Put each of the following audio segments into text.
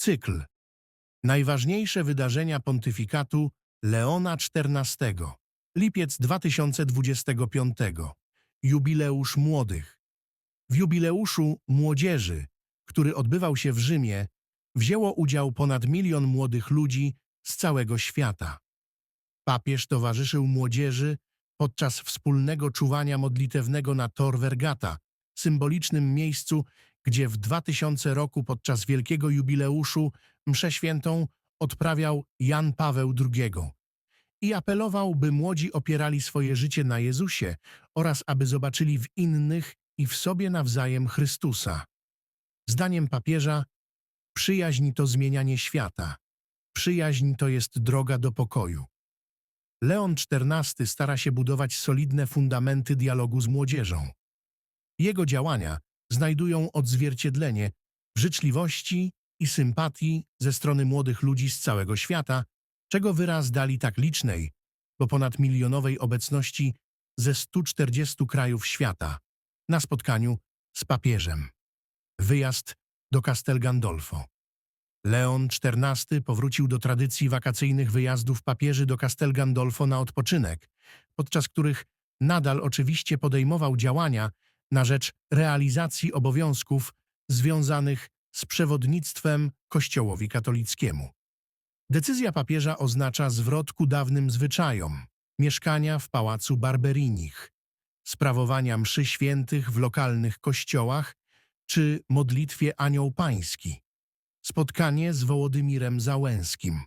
Cykl. Najważniejsze wydarzenia pontyfikatu Leona XIV. Lipiec 2025. Jubileusz młodych. W jubileuszu młodzieży, który odbywał się w Rzymie, wzięło udział ponad milion młodych ludzi z całego świata. Papież towarzyszył młodzieży podczas wspólnego czuwania modlitewnego na Tor Vergata, symbolicznym miejscu, gdzie w 2000 roku podczas wielkiego jubileuszu mszę świętą odprawiał Jan Paweł II i apelował, by młodzi opierali swoje życie na Jezusie oraz aby zobaczyli w innych i w sobie nawzajem Chrystusa. Zdaniem papieża, przyjaźń to zmienianie świata. Przyjaźń to jest droga do pokoju. Leon XIV stara się budować solidne fundamenty dialogu z młodzieżą. Jego działania znajdują odzwierciedlenie w życzliwości i sympatii ze strony młodych ludzi z całego świata, czego wyraz dali tak licznej, bo ponad milionowej obecności ze 140 krajów świata na spotkaniu z papieżem. Wyjazd do Castel Gandolfo. Leon XIV powrócił do tradycji wakacyjnych wyjazdów papieży do Castel Gandolfo na odpoczynek, podczas których nadal oczywiście podejmował działania na rzecz realizacji obowiązków związanych z przewodnictwem Kościołowi katolickiemu. Decyzja papieża oznacza zwrot ku dawnym zwyczajom, mieszkania w pałacu Barberinich, sprawowania mszy świętych w lokalnych kościołach czy modlitwie Anioł Pański, spotkanie z Wołodymirem Załęskim.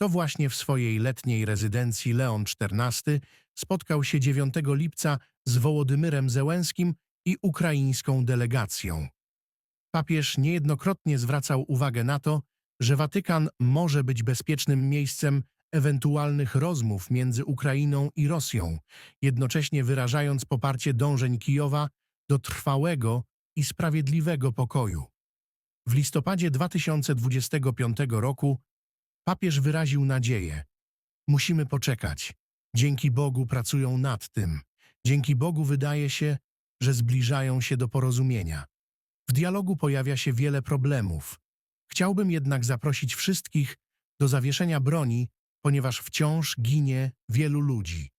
To właśnie w swojej letniej rezydencji Leon XIV spotkał się 9 lipca z Wołodymyrem Zełenskim i ukraińską delegacją. Papież niejednokrotnie zwracał uwagę na to, że Watykan może być bezpiecznym miejscem ewentualnych rozmów między Ukrainą i Rosją, jednocześnie wyrażając poparcie dążeń Kijowa do trwałego i sprawiedliwego pokoju. W listopadzie 2025 roku papież wyraził nadzieję. Musimy poczekać. Dzięki Bogu pracują nad tym. Dzięki Bogu wydaje się, że zbliżają się do porozumienia. W dialogu pojawia się wiele problemów. Chciałbym jednak zaprosić wszystkich do zawieszenia broni, ponieważ wciąż ginie wielu ludzi.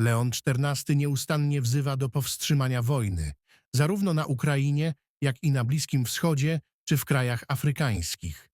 Leon XIV nieustannie wzywa do powstrzymania wojny, zarówno na Ukrainie, jak i na Bliskim Wschodzie czy w krajach afrykańskich.